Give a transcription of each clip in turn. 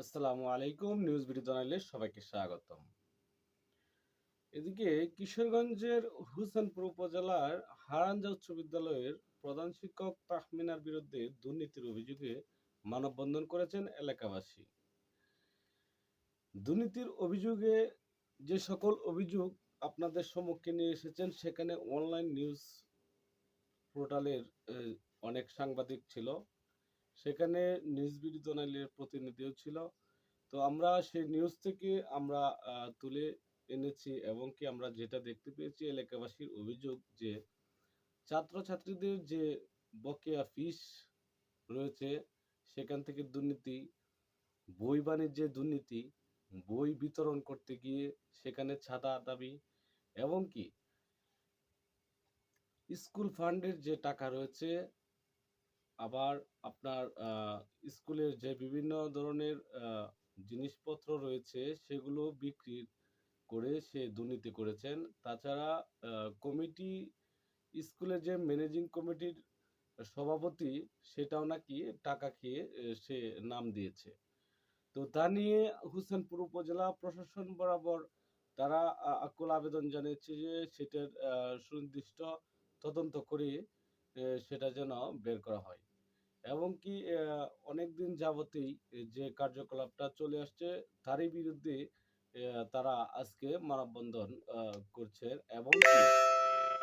আসসালামু আলাইকুম, নিউজ সবাইকে স্বাগতম। এদিকে কিশোরগঞ্জের হুসেনপুর উপজেলার উচ্চ বিদ্যালয়ের প্রধান শিক্ষক তাহমিনার বিরুদ্ধে দুর্নীতির অভিযোগে মানববন্ধন করেছেন এলাকাবাসী। দুর্নীতির অভিযোগে যে সকল অভিযোগ আপনাদের সম্মুখে নিয়ে এসেছেন, সেখানে অনলাইন নিউজ পোর্টালের অনেক সাংবাদিক ছিল। সেখানে নিউজ বিডি প্রতিনিধিও ছিল। তো আমরা সেই নিউজ থেকে আমরা তুলে এনেছি এবং কি আমরা যেটা দেখতে পেয়েছি এলাকাবাসীর অভিযোগ যে, ছাত্রছাত্রীদের যে বকেয়া ফিস রয়েছে, সেখান থেকে দুর্নীতি, বই বাণিজ্যে দুর্নীতি, বই বিতরণ করতে গিয়ে সেখানে ছাতা দাবি এবং কি স্কুল ফান্ডের যে টাকা রয়েছে, আবার আপনার স্কুলের যে বিভিন্ন ধরনের জিনিসপত্র রয়েছে, সেগুলো বিক্রি করে সে দুর্নীতি করেছেন। তাছাড়া কমিটি, স্কুলের যে ম্যানেজিং কমিটির সভাপতি, সেটাও নাকি টাকা খেয়ে সে নাম দিয়েছে। তো তা নিয়ে হুসেনপুর উপজেলা প্রশাসন বরাবর তারা আকুল আবেদন জানিয়েছে যে, সেটার সুনির্দিষ্ট তদন্ত করে সেটা যেন বের করা হয়। এবং কি অনেক দিন যাবতেই যে কার্যকলাপটা চলে আসছে, তারই বিরুদ্ধে তারা আজকে মানববন্ধন করছে। এবং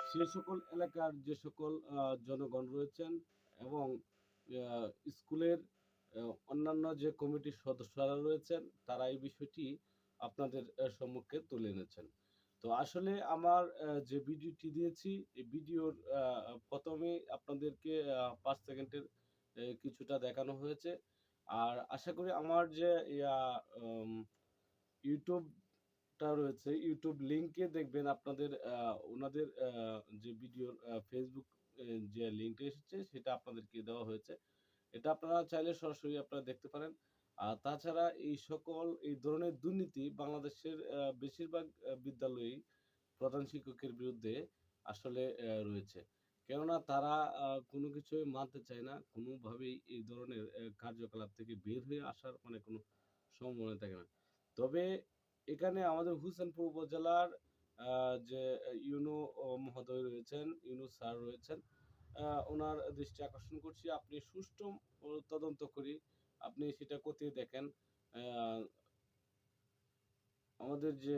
সে সকল এলাকার যে সকল জনগণ রয়েছেন এবং স্কুলের অন্যান্য যে কমিটির সদস্যরা রয়েছেন, তারা এই বিষয়টি আপনাদের সম্মুখে তুলে এনেছেন। তো আসলে আমার যে ভিডিওটি দিয়েছি, এই ভিডিওর প্রথমে আপনাদেরকে পাঁচ সেকেন্ডের কিছুটা দেখানো হয়েছে। আর আশা করি আমার যে ইউটিউবটা রয়েছে ইউটিউব লিংকে দেখবেন আপনাদের ওনাদের যে ভিডিওর ফেসবুক যে লিঙ্কটা এসেছে, সেটা আপনাদেরকে দেওয়া হয়েছে। এটা আপনারা চাইলে সরাসরি আপনারা দেখতে পারেন। আর তাছাড়া এই সকল এই ধরনের দুর্নীতি বাংলাদেশের বেশিরভাগ আহ, বিদ্যালয়েই প্রধান শিক্ষকের বিরুদ্ধে আসলে রয়েছে। কেননা তারা কোনো কিছুই মানতে চায় না। কোনোভাবেই এই ধরনের কার্যকলাপ থেকে বের হয়ে আসার মানে কোনো সম্ভাবনা থাকে না। তবে এখানে আমাদের হুসেনপুর উপজেলার যে ইউনো মহোদয় রয়েছেন ইউনো স্যার রয়েছেন ওনার দৃষ্টি আকর্ষণ করছি। আপনি সুষ্ঠু তদন্ত করি আপনি সেটা খতিয়ে দেখেন। আমাদের যে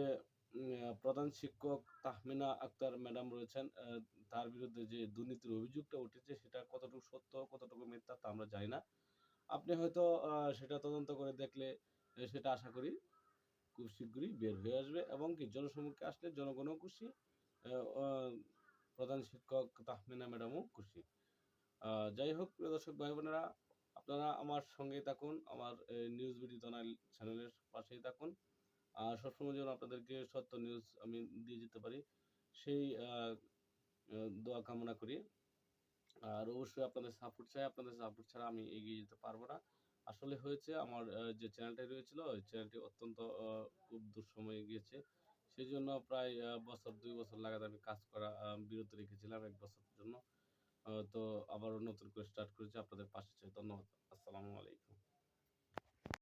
প্রধান শিক্ষক তাহমিনা আক্তার ম্যাডাম রয়েছেন তার বিরুদ্ধে যে দুর্নীতির অভিযোগটা উঠেছে, সেটা কতটুকু সত্য, কতটুকু মিথ্যা তা আমরা জানি না। আপনি হয়তো সেটা তদন্ত করে দেখলে সেটা আশা করি খুব শীঘ্রই বের হয়ে আসবে এবং কি জনসম্মুখে আসলে জনগণও খুশি প্রধান শিক্ষক তাহমিনা ম্যাডামও খুশি। যাই হোক, প্রিয় দর্শক ভাই বোনেরা আপনারা আমার সঙ্গেই থাকুন, আমার নিউজ বিডি চ্যানেল চ্যানেলের পাশেই থাকুন। আর সবসময় যেন আপনাদেরকে সত্য নিউজ আমি দিয়ে যেতে পারি, সেই দোয়া কামনা করি। আর অবশ্যই আপনাদের সাপোর্ট চাই, আপনাদের সাপোর্ট ছাড়া আমি এগিয়ে যেতে পারব না। আসলে হয়েছে, আমার যে চ্যানেলটা রয়েছিল, ওই চ্যানেলটি অত্যন্ত খুব দুঃসময়ে গিয়েছে। সেই জন্য প্রায় বছর, দুই বছর লাগাতার আমি কাজ করা বিরত রেখেছিলাম এক বছরের জন্য। তো আবারও নতুন করে স্টার্ট করেছি। আপনাদের পাশে ধন্যবাদ। আসসালামু আলাইকুম।